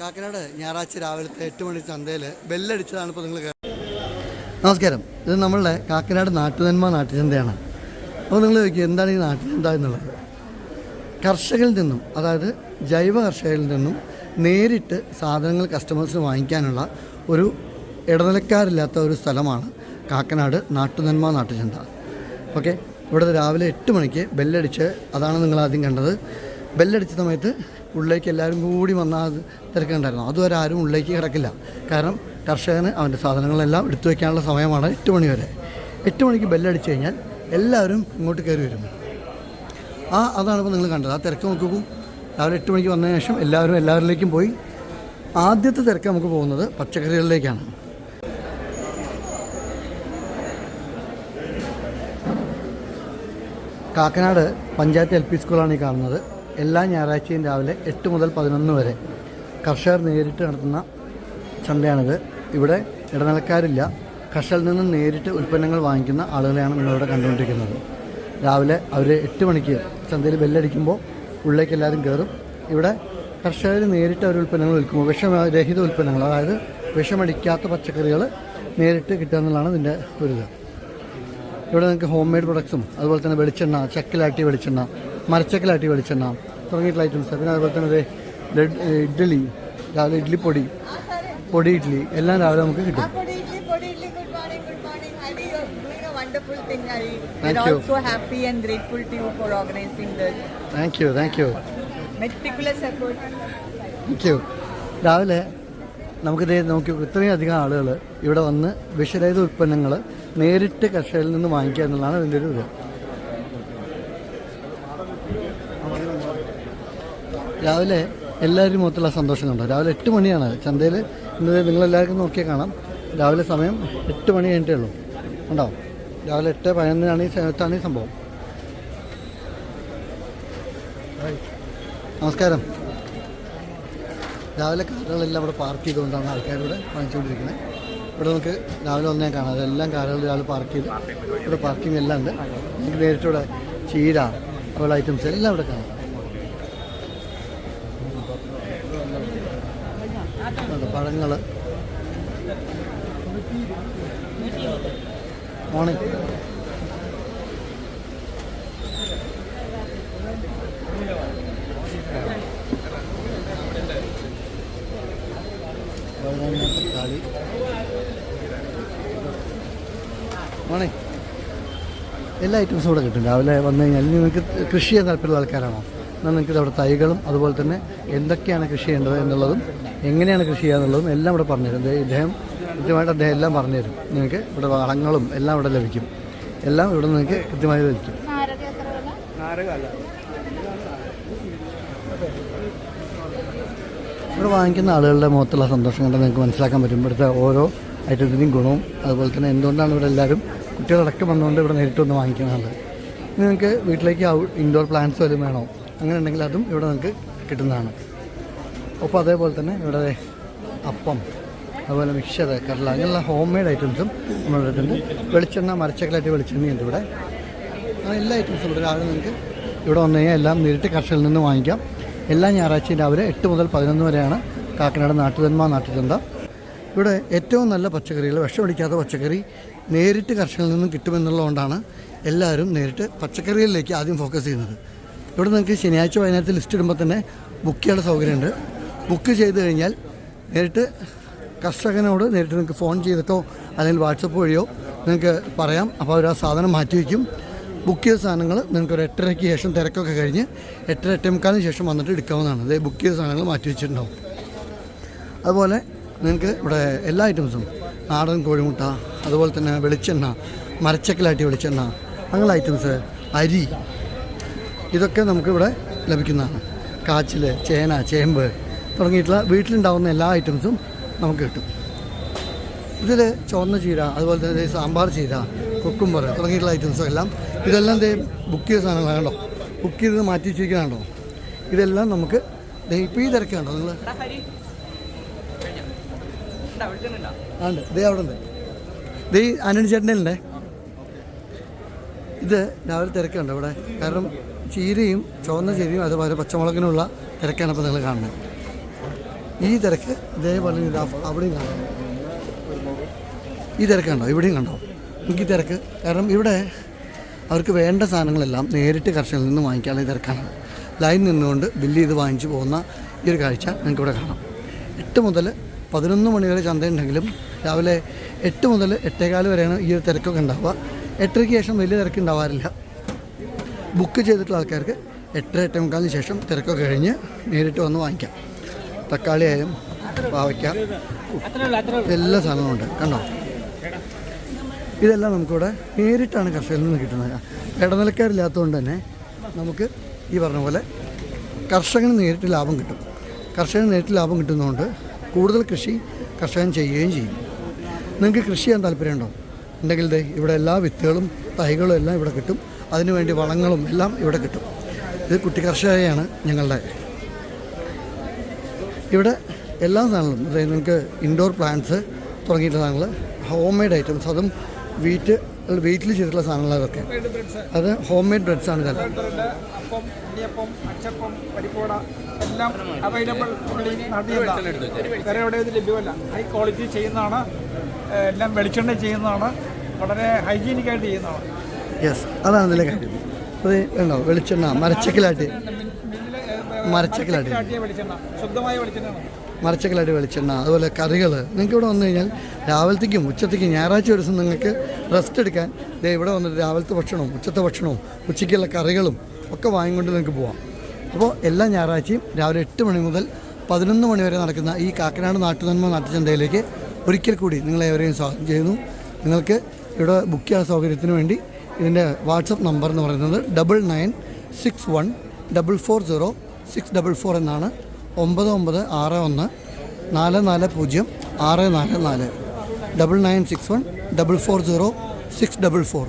കാക്കനാട് ഞായറാഴ്ച രാവിലത്തെ എട്ട് മണി ചന്തയിൽ ബെല്ലടിച്ചതാണ് ഇപ്പോൾ നിങ്ങൾ നമസ്കാരം. ഇത് നമ്മളുടെ കാക്കനാട് നാട്ടുനന്മ നാട്ടുചന്തയാണ്. അപ്പോൾ നിങ്ങൾ ചോദിക്കുക എന്താണ് ഈ നാട്ടുചന്ത എന്നുള്ളത്? കർഷകരിൽ നിന്നും അതായത് ജൈവ കർഷകരിൽ നിന്നും നേരിട്ട് സാധനങ്ങൾ കസ്റ്റമേഴ്സിന് വാങ്ങിക്കാനുള്ള ഒരു ഇടനിലക്കാരില്ലാത്ത ഒരു സ്ഥലമാണ് കാക്കനാട് നാട്ടുനന്മ നാട്ടുചന്ത. ഓക്കെ? ഇവിടെ രാവിലെ എട്ട് മണിക്ക് ബെല്ലടിച്ച് അതാണ് നിങ്ങൾ ആദ്യം കണ്ടത്. ബെല്ലടിച്ച സമയത്ത് ഉള്ളിലേക്ക് എല്ലാവരും കൂടി വന്നാൽ തിരക്കുണ്ടായിരുന്നു അതുവരെ ആരും ഉള്ളിലേക്ക് കിടക്കില്ല. കാരണം കർഷകന് അവന്റെ സാധനങ്ങളെല്ലാം എടുത്തു വയ്ക്കാനുള്ള സമയമാണ് എട്ട് മണി വരെ. എട്ട് മണിക്ക് ബെല്ലടിച്ച് കഴിഞ്ഞാൽ എല്ലാവരും ഇങ്ങോട്ട് കയറി വരും. ആ അതാണ് ഇപ്പോൾ നിങ്ങൾ കണ്ടത്. ആ തിരക്ക് നോക്കൂ. രാവിലെ എട്ട് മണിക്ക് വന്നതിന് ശേഷം എല്ലാവരും എല്ലാവരിലേക്കും പോയി. ആദ്യത്തെ തിരക്ക് നമുക്ക് പോകുന്നത് പച്ചക്കറികളിലേക്കാണ്. കാക്കനാട് പഞ്ചായത്ത് എൽ പി സ്കൂളാണ് ഈ കാണുന്നത്. എല്ലാ ഞായറാഴ്ചയും രാവിലെ എട്ട് മുതൽ പതിനൊന്ന് വരെ കർഷകർ നേരിട്ട് നടത്തുന്ന ചന്തയാണിത്. ഇവിടെ ഇടനിലക്കാരില്ല. കർഷകരിൽ നിന്ന് നേരിട്ട് ഉൽപ്പന്നങ്ങൾ വാങ്ങിക്കുന്ന ആളുകളെയാണ് നിങ്ങളിവിടെ കണ്ടുകൊണ്ടിരിക്കുന്നത്. രാവിലെ അവർ എട്ട് മണിക്ക് ചന്തയിൽ ബെല്ലടിക്കുമ്പോൾ ഉള്ളിലേക്ക് എല്ലാവരും കയറും. ഇവിടെ കർഷകർ നേരിട്ട് അവർ ഉൽപ്പന്നങ്ങൾ വിൽക്കുമ്പോൾ വിഷരഹിത ഉൽപ്പന്നങ്ങൾ അതായത് വിഷമടിക്കാത്ത പച്ചക്കറികൾ നേരിട്ട് കിട്ടുക എന്നുള്ളതാണ് ഇതിന്റെ ഒരു ഇത്. ഇവിടെ നിങ്ങൾക്ക് ഹോം മെയ്ഡ് പ്രൊഡക്ട്സും അതുപോലെ തന്നെ വെളിച്ചെണ്ണ ചക്കിലാട്ടി വെളിച്ചെണ്ണ മരച്ചക്കിലാട്ടി വെളിച്ചെണ്ണ തുടങ്ങിയിട്ടുള്ള ഐറ്റംസ് പിന്നെ അതുപോലെ തന്നെ ഇഡ്ഡലി രാവിലെ ഇഡ്ഡലിപ്പൊടി പൊടി ഇഡ്ഡലി എല്ലാം രാവിലെ നമുക്ക് കിട്ടും. Thank you thank you. Thank രാവിലെ നമുക്കിത് നോക്കി ഇത്രയും അധികം ആളുകൾ ഇവിടെ വന്ന് വിഷരഹിത ഉൽപ്പന്നങ്ങൾ നേരിട്ട് കർഷകരിൽ നിന്ന് വാങ്ങിക്കുക എന്നുള്ളതാണ് ഇതിന്റെ ഒരു ഇത്. രാവിലെ എല്ലാവരും മൊത്തമുള്ള സന്തോഷം കണ്ടോ. രാവിലെ എട്ട് മണിയാണ്. ചന്തയിൽ ഇന്ന് നിങ്ങളെല്ലാവർക്കും നോക്കിയാൽ കാണാം. രാവിലെ സമയം എട്ട് മണി കഴിഞ്ഞിട്ടേ ഉള്ളൂ. ഉണ്ടാവും രാവിലെ എട്ട് പതിനൊന്നിനാണ് ഈ സമയത്താണ് ഈ സംഭവം. നമസ്കാരം. രാവിലെ കാറുകളെല്ലാം ഇവിടെ പാർക്ക് ചെയ്തുകൊണ്ടാണ് ആൾക്കാരിവിടെ വാങ്ങിച്ചുകൊണ്ടിരിക്കുന്നത് ഇവിടെ നമുക്ക് രാവിലെ വന്നേ കാണാം. അതെല്ലാം കാറുകൾ രാവിലെ പാർക്ക് ചെയ്ത്. ഇവിടെ പാർക്കിംഗ് എല്ലാം ഉണ്ട്. നമുക്ക് നേരിട്ട് ഇവിടെ ചീര അതുപോലെ ഐറ്റംസ് എല്ലാം ഇവിടെ കാണാം. പഴങ്ങൾ മോർണിംഗ് എല്ലാ ഐറ്റംസും ഇവിടെ കിട്ടും. രാവിലെ വന്നു കഴിഞ്ഞാൽ നിങ്ങൾക്ക് കൃഷി ചെയ്യാൻ താല്പര്യമുള്ള ആൾക്കാരാണോ? എന്നാൽ നിങ്ങൾക്ക് അവിടെ തൈകളും അതുപോലെ തന്നെ എന്തൊക്കെയാണ് കൃഷി ചെയ്യേണ്ടത് എന്നുള്ളതും എങ്ങനെയാണ് കൃഷി ചെയ്യാന്നുള്ളതും എല്ലാം ഇവിടെ പറഞ്ഞുതരും ഇദ്ദേഹം കൃത്യമായിട്ട് അദ്ദേഹം എല്ലാം പറഞ്ഞുതരും നിങ്ങൾക്ക് ഇവിടെ വളങ്ങളും എല്ലാം ഇവിടെ ലഭിക്കും. എല്ലാം ഇവിടെ നിങ്ങൾക്ക് കൃത്യമായി ലഭിക്കും. ഇവിടെ വാങ്ങിക്കുന്ന ആളുകളുടെ മുഖത്തുള്ള സന്തോഷം കണ്ട് നിങ്ങൾക്ക് മനസ്സിലാക്കാൻ പറ്റും. ഇവിടുത്തെ ഓരോ ഐറ്റത്തിന്റെയും ഗുണവും അതുപോലെ തന്നെ എന്തുകൊണ്ടാണ് ഇവിടെ എല്ലാവരും കുട്ടികളടക്കം വന്നുകൊണ്ട് ഇവിടെ നേരിട്ട് വന്ന് വാങ്ങിക്കുന്നത് നിങ്ങൾക്ക് വീട്ടിലേക്ക് ഇൻഡോർ പ്ലാന്റ്സ് വല്ലതും വേണോ? അങ്ങനെ ഉണ്ടെങ്കിൽ അതും ഇവിടെ നിങ്ങൾക്ക് കിട്ടുന്നതാണ്. ഒപ്പം അതേപോലെ തന്നെ ഇവിടെ അപ്പം അതുപോലെ മിക്സർ കടല അങ്ങനെയുള്ള ഹോം മെയ്ഡ് ഐറ്റംസും നമ്മൾ അടുത്തുണ്ട് വെളിച്ചെണ്ണ മരച്ചക്കലായിട്ട് വെളിച്ചെണ്ണയുണ്ട് ഇവിടെ. എല്ലാ ഐറ്റംസും ഇവിടെ രാവിലെ നിങ്ങൾക്ക് ഇവിടെ വന്നു കഴിഞ്ഞാൽ എല്ലാം നേരിട്ട് കർഷകരിൽ നിന്ന് വാങ്ങിക്കാം. എല്ലാ ഞായറാഴ്ചയും രാവിലെ എട്ട് മുതൽ പതിനൊന്ന് വരെയാണ് കാക്കനാട് നാട്ടുതന്മ നാട്ടുചന്ത ഇവിടെ ഏറ്റവും നല്ല പച്ചക്കറികൾ വിഷമടിക്കാത്ത പച്ചക്കറി നേരിട്ട് കർഷകരിൽ നിന്നും കിട്ടുമെന്നുള്ളതുകൊണ്ടാണ് എല്ലാവരും നേരിട്ട് പച്ചക്കറികളിലേക്ക് ആദ്യം ഫോക്കസ് ചെയ്യുന്നത്. ഇവിടെ നിങ്ങൾക്ക് ശനിയാഴ്ച വൈകുന്നേരത്തെ ലിസ്റ്റ് ഇടുമ്പോൾ തന്നെ ബുക്ക് ചെയ്യാനുള്ള സൗകര്യമുണ്ട്. ബുക്ക് ചെയ്ത് കഴിഞ്ഞാൽ നേരിട്ട് കർഷകനോട് നേരിട്ട് നിങ്ങൾക്ക് ഫോൺ ചെയ്തിട്ടോ അല്ലെങ്കിൽ വാട്സപ്പ് വഴിയോ നിങ്ങൾക്ക് പറയാം. അപ്പോൾ അവർ ആ സാധനം മാറ്റി വയ്ക്കും. ബുക്ക് ചെയ്ത സാധനങ്ങൾ നിങ്ങൾക്ക് ഒരു എട്ടരയ്ക്ക് ശേഷം തിരക്കൊക്കെ കഴിഞ്ഞ് എട്ടര എട്ടേമുക്കാലിന് ശേഷം വന്നിട്ട് എടുക്കാവുന്നതാണ്. അതായത് ബുക്ക് ചെയ്ത സാധനങ്ങൾ മാറ്റി വെച്ചിട്ടുണ്ടാവും. അതുപോലെ നിങ്ങൾക്ക് ഇവിടെ എല്ലാ ഐറ്റംസും നാടൻ കോഴിമുട്ട അതുപോലെ തന്നെ വെളിച്ചെണ്ണ മരച്ചക്കലാട്ടി വെളിച്ചെണ്ണ അങ്ങനെയുള്ള ഐറ്റംസ് അരി ഇതൊക്കെ നമുക്കിവിടെ ലഭിക്കുന്നതാണ്. കാച്ചിൽ ചേന ചേമ്പ് തുടങ്ങിയിട്ടുള്ള വീട്ടിലുണ്ടാകുന്ന എല്ലാ ഐറ്റംസും നമുക്ക് കിട്ടും. ഇതിൽ ചുവന്ന ചീര അതുപോലെ തന്നെ സാമ്പാർ ചീര കുക്കുംബർ തുടങ്ങിയിട്ടുള്ള ഐറ്റംസ് എല്ലാം ഇതെല്ലാം ദേ ബുക്ക് ചെയ്ത സാധനങ്ങളാണ് കണ്ടോ? ബുക്ക് ചെയ്ത് മാറ്റി വെച്ചിരിക്കുന്നതാണോ ഇതെല്ലാം നമുക്ക് ഇപ്പോൾ ഈ തിരക്കാണോ നിങ്ങൾ ആണ്ട് ദേ അവിടെ ഉണ്ട്. ദേ ആന്റണി ഉണ്ടേ ഇത് രാവിലെ തിരക്കുണ്ട് ഇവിടെ. കാരണം ചീരയും ചുവന്ന ചീരയും അതുപോലെ പച്ചമുളകിനുള്ള തിരക്കാണ് ഇപ്പോൾ നിങ്ങൾ കാണുന്നത്. ഈ തിരക്ക് ഇതേപോലെ ഇതാ അവിടെയും കാണാം. ഈ തിരക്ക് കണ്ടോ? ഇവിടെയും കണ്ടോ? എനിക്ക് തിരക്ക്. കാരണം ഇവിടെ അവർക്ക് വേണ്ട സാധനങ്ങളെല്ലാം നേരിട്ട് കർഷകരിൽ നിന്ന് വാങ്ങിക്കാനുള്ള തിരക്കാണ്. ലൈൻ നിന്നുകൊണ്ട് ബില്ല് ചെയ്ത് വാങ്ങിച്ചു പോകുന്ന ഈ ഒരു കാഴ്ച ഇവിടെ കാണാം. എട്ട് മുതൽ പതിനൊന്ന് മണി വരെ ചന്തയുണ്ടെങ്കിലും രാവിലെ എട്ട് മുതൽ എട്ടേകാൽ വരെയാണ് ഈ ഒരു തിരക്കൊക്കെ ഉണ്ടാവുക. എട്ടരയ്ക്ക് ശേഷം വലിയ തിരക്ക് ഉണ്ടാവാറില്ല. ബുക്ക് ചെയ്തിട്ടുള്ള ആൾക്കാർക്ക് എട്ടര എട്ടേ മുക്കാലിന് ശേഷം തിരക്കൊക്കെ കഴിഞ്ഞ് നേരിട്ട് വന്ന് വാങ്ങിക്കാം. തക്കാളി ആയാലും പാവയ്ക്ക എല്ലാ സാധനവും ഉണ്ട്. കണ്ടോ? ഇതെല്ലാം നമുക്കിവിടെ നേരിട്ടാണ് കർഷകരിൽ നിന്ന് കിട്ടുന്നത്. ഇടനിലക്കാരില്ലാത്തതുകൊണ്ട് തന്നെ നമുക്ക് ഈ പറഞ്ഞ പോലെ കർഷകന് നേരിട്ട് ലാഭം കിട്ടും. കർഷകന് നേരിട്ട് ലാഭം കിട്ടുന്നതുകൊണ്ട് കൂടുതൽ കൃഷി കർഷകൻ ചെയ്യുകയും ചെയ്യും. നിങ്ങൾക്ക് കൃഷി ചെയ്യാൻ താല്പര്യമുണ്ടോ? ഉണ്ടെങ്കിൽ ഇവിടെ എല്ലാ വിത്തുകളും തൈകളും എല്ലാം ഇവിടെ കിട്ടും. അതിനുവേണ്ടി വളങ്ങളും എല്ലാം ഇവിടെ കിട്ടും. ഇത് കുട്ടി കർഷകയാണ് ഞങ്ങളുടെ. ഇവിടെ എല്ലാ സാധനങ്ങളും അതായത് നിങ്ങൾക്ക് ഇൻഡോർ പ്ലാന്റ്സ് തുടങ്ങിയിട്ടുള്ള സാധനങ്ങൾ ഹോം മെയ്ഡ് ഐറ്റംസ് അതും വീറ്റ് വീട്ടിൽ ചെയ്തിട്ടുള്ള സാധനങ്ങൾ അതൊക്കെ. അത് ഹോം മെയ്ഡ് ബ്രെഡ്സ് ആണ് ഇതെല്ലാം. അപ്പം അച്ചപ്പം എല്ലാം അവൈലബിൾ വേറെ ക്വാളിറ്റി ചെയ്യുന്നതാണ് എല്ലാം വെളിച്ചെണ്ണ ചെയ്യുന്നതാണ്. വളരെ ഹൈജീനിക്കായിട്ട് ചെയ്യുന്നതാണ്. യെസ് അതാണ് ഇതിലെ കാര്യം. അത് ഉണ്ടോ വെളിച്ചെണ്ണ മരച്ചക്കിലാട്ടി. മരച്ചക്കിലാട്ടി. മരച്ചക്കലാട്ടി വെളിച്ചെണ്ണ അതുപോലെ കറികൾ നിങ്ങൾക്ക് ഇവിടെ വന്നു കഴിഞ്ഞാൽ രാവിലത്തേക്കും ഉച്ചത്തേക്കും ഞായറാഴ്ച ദിവസം നിങ്ങൾക്ക് റെസ്റ്റ് എടുക്കാൻ ദേ ഇവിടെ വന്നിട്ട് രാവിലത്തെ ഭക്ഷണവും ഉച്ചത്തെ ഭക്ഷണവും ഉച്ചയ്ക്കുള്ള കറികളും ഒക്കെ വാങ്ങിക്കൊണ്ട് നിങ്ങൾക്ക് പോവാം. അപ്പോൾ എല്ലാ ഞായറാഴ്ചയും രാവിലെ എട്ട് മണി മുതൽ പതിനൊന്ന് മണി വരെ നടക്കുന്ന ഈ കാക്കനാട് നാട്ടുനന്മ നാട്ടുചന്തയിലേക്ക് ഒരിക്കൽ കൂടി നിങ്ങളെ ഏവരെയും സ്വാഗതം ചെയ്യുന്നു. നിങ്ങൾക്ക് ഇവിടെ ബുക്ക് ചെയ്യാൻ സൗകര്യത്തിന് വേണ്ടി ഇതിന്റെ വാട്സപ്പ് നമ്പർ എന്ന് പറയുന്നത് double nine six one double four zero six double four എന്നാണ്. ഒമ്പത് ഒമ്പത് ആറ് ഒന്ന് നാല് നാല് പൂജ്യം ആറ് നാല് നാല്. Double nine six one double four zero six double four.